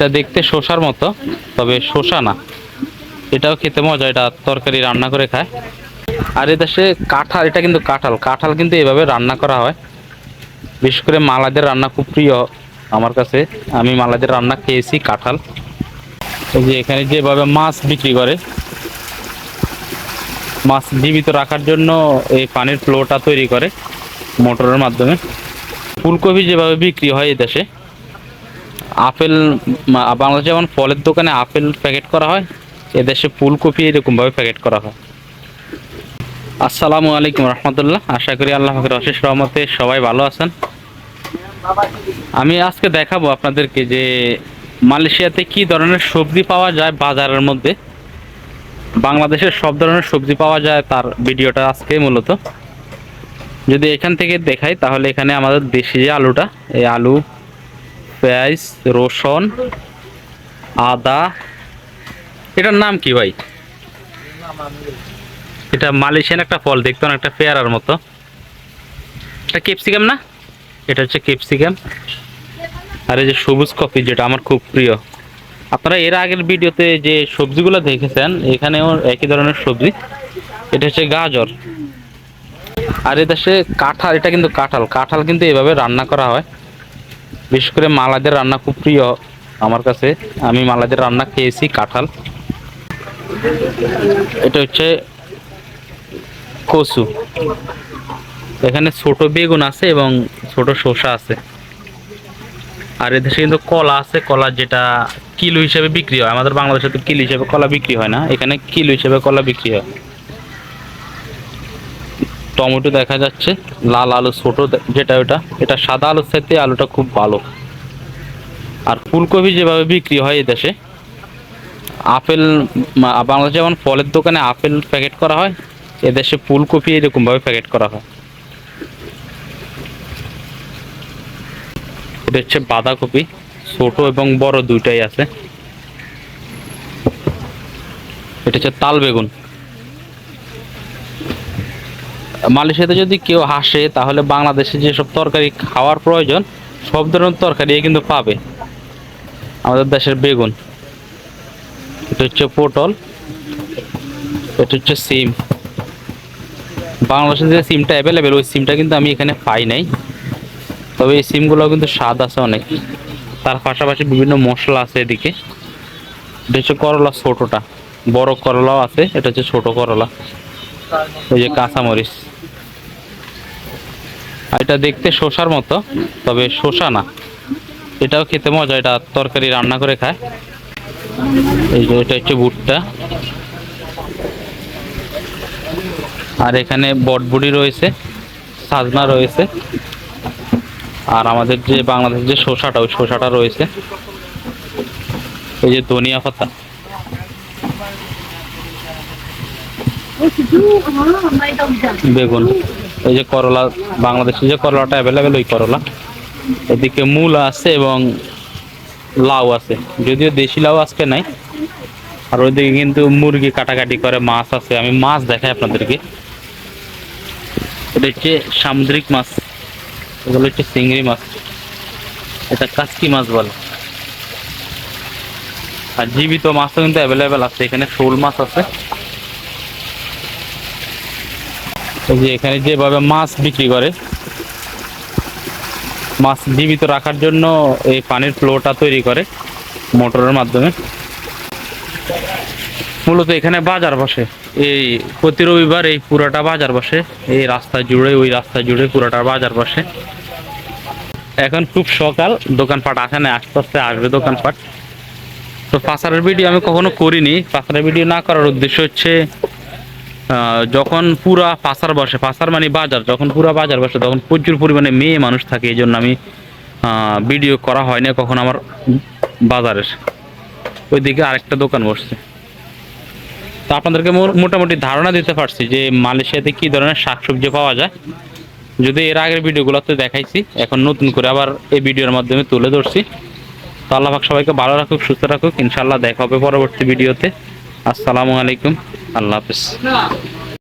এটা দেখতে শসার মতো, তবে শসা না। এটাও খেতে মজা, এটা তরকারি রান্না করে খায়। আর এ দেশে কাঁঠাল, এটা কিন্তু কাঁঠাল। কাঁঠাল কিন্তু এভাবে রান্না করা হয়। বিশেষ করে মালাদের রান্না খুব প্রিয় আমার কাছে। আমি মালাদের রান্না খেয়েছি কাঁঠাল। এই যে এখানে যেভাবে মাছ বিক্রি করে, মাছ জীবিত রাখার জন্য এই পানির ফ্লোটা তৈরি করে মোটরের মাধ্যমে। ফুলকপি যেভাবে বিক্রি হয় এই দেশে আপেল বাংলাদেশে যেমন ফলের দোকানে আপেল প্যাকেট করা হয়, এদেশে ফুলকপি এরকমভাবে প্যাকেট করা হয়। আসসালামু আলাইকুম রহমতুল্লাহ। আশা করি আল্লাহ পাকের অশেষ রহমতে সবাই ভালো আছেন। আমি আজকে দেখাবো আপনাদেরকে যে মালয়েশিয়াতে কি ধরনের সবজি পাওয়া যায় বাজারের মধ্যে। বাংলাদেশের সব ধরনের সবজি পাওয়া যায় তার ভিডিওটা আজকে মূলত। যদি এখান থেকে দেখাই, তাহলে এখানে আমাদের দেশি যে আলুটা, এই আলু পেঁয়াজ, রসুন, আদা। এটার নাম কি ভাই? এটা মালয়েশিয়ান একটা ফল, দেখতে অনেকটা পেয়ারার মতো। এটা ক্যাপসিকাম না? এটা হচ্ছে ক্যাপসিকাম। আর এই যে সবুজ কফি, যেটা আমার খুব প্রিয়। আপনারা এর আগের ভিডিওতে যে সবজিগুলো দেখেছেন, এখানেও একই ধরনের সবজি। এটা হচ্ছে গাজর। আর এ দেশে কাঁঠাল, এটা কিন্তু কাঁঠাল। কাঁঠাল কিন্তু এভাবে রান্না করা হয়। বিশেষ করে মালাদের রান্না খুব প্রিয় আমার কাছে। আমি মালাদের রান্না খেয়েছি কাঁঠাল। এটা হচ্ছে কচু। এখানে ছোট বেগুন আছে এবং ছোট শসা আছে। আর এদেশে কিন্তু কলা আছে, কলা যেটা কিলো হিসেবে বিক্রি হয়। আমাদের বাংলাদেশে তো কিলো হিসেবে কলা বিক্রি হয় না। এখানে কিলো হিসেবে কলা বিক্রি হয়। টমেটো দেখা যাচ্ছে, লাল আলু ছোট যেটা ওটা, এটা সাদা আলুর সাথে আলুটা খুব ভালো। আর ফুলকপি যেভাবে বিক্রি হয় এদেশে আপেল বাংলাদেশে যেমন ফলের দোকানে আপেল প্যাকেট করা হয়, এদেশে ফুলকপি এরকমভাবে প্যাকেট করা হয়। এটা হচ্ছে বাঁধাকপি, ছোট এবং বড় দুইটাই আছে। এটা হচ্ছে তাল বেগুন। মালয়েশিয়াতে যদি কেউ হাসে তাহলে বাংলাদেশে যেসব তরকারি খাওয়ার প্রয়োজন, সব ধরনের তরকারি কিন্তু পাবে। আমাদের দেশের বেগুন, এটা হচ্ছে পটল, এটা হচ্ছে সিম। বাংলাদেশে যে সিমটা অ্যাভেলেবেল ওই সিমটা কিন্তু আমি এখানে পাই নাই। তবে এই সিমগুলো কিন্তু স্বাদ আছে অনেক। তার পাশাপাশি বিভিন্ন মশলা আছে এদিকে। এটা হচ্ছে করলা ছোটোটা। বড় করলাও আছে, এটা হচ্ছে ছোট করলা। ওই যে কাঁচামরিচ। আর এটা দেখতে শসার মতো, তবে শসা না। এটাও খেতে মজা, এটা তরকারি রান্না করে খায়। এই যে এটা হচ্ছে ভুট্টা। আর এখানে বটবুড়ি রয়েছে, সাজনা রয়েছে। আর আমাদের যে বাংলাদেশের যে শসাটা, ওই শসাটা রয়েছে। এই যে ধনিয়া পাতা। বেগুন। এই যে করলা, বাংলাদেশে যে করলাটা অ্যাভেলেবেল ওই করলা। এদিকে মূলা আছে এবং লাউ আছে। যদিও দেশি লাউ আজকে নাই। আর ওইদিকে কিন্তু মুরগি কাটাকাটি করে, মাছ আছে। আমি মাছ দেখাই আপনাদেরকে। এটা হচ্ছে সামুদ্রিক মাছ। এগুলো হচ্ছে চিংড়ি মাছ। এটা কাসকি মাছ বলে। আর জীবিত মাছও কিন্তু অ্যাভেলেবেল আছে। এখানে শোল মাছ আছে। এই যে এখানে যেভাবে মাছ বিক্রি করে, মাছ জীবিত রাখার জন্য এই পানির ফ্লোটা তৈরি করে মোটরের মাধ্যমে। মূলত এখানে বাজার বসে। এই প্রতি রবিবার এই পুরাটা বাজার বসে, এই রাস্তা জুড়ে, ওই রাস্তা জুড়ে পুরাটা বাজার বসে। এখন খুব সকাল, দোকানপাট আসে না আস্তে আস্তে আসবে দোকানপাট। তো পাচারের ভিডিও আমি কখনো করিনি। পাচারের ভিডিও না করার উদ্দেশ্য হচ্ছে যখন পুরা পাচার বসে পাচার মানে বাজার, যখন পুরা বাজার বসে, তখন প্রচুর পরিমাণে মেয়ে মানুষ থাকে, এই জন্য আমি ভিডিও করা হয় না কখন আমার বাজারের। ওইদিকে আরেকটা দোকান বসছে। তো আপনাদেরকে মোটামুটি ধারণা দিতে পারছি যে মালয়েশিয়াতে কি ধরনের শাকসবজি পাওয়া যায়। যদি এর আগের ভিডিওগুলোতে দেখাইছি, এখন নতুন করে আবার এই ভিডিওর মাধ্যমে তুলে ধরছি। তো আল্লাহ সবাইকে ভালো রাখুক, সুস্থ রাখুক। ইনশাল্লাহ দেখা হবে পরবর্তী ভিডিওতে। আসসালামু আলাইকুম। আল্লাহ হাফিজ।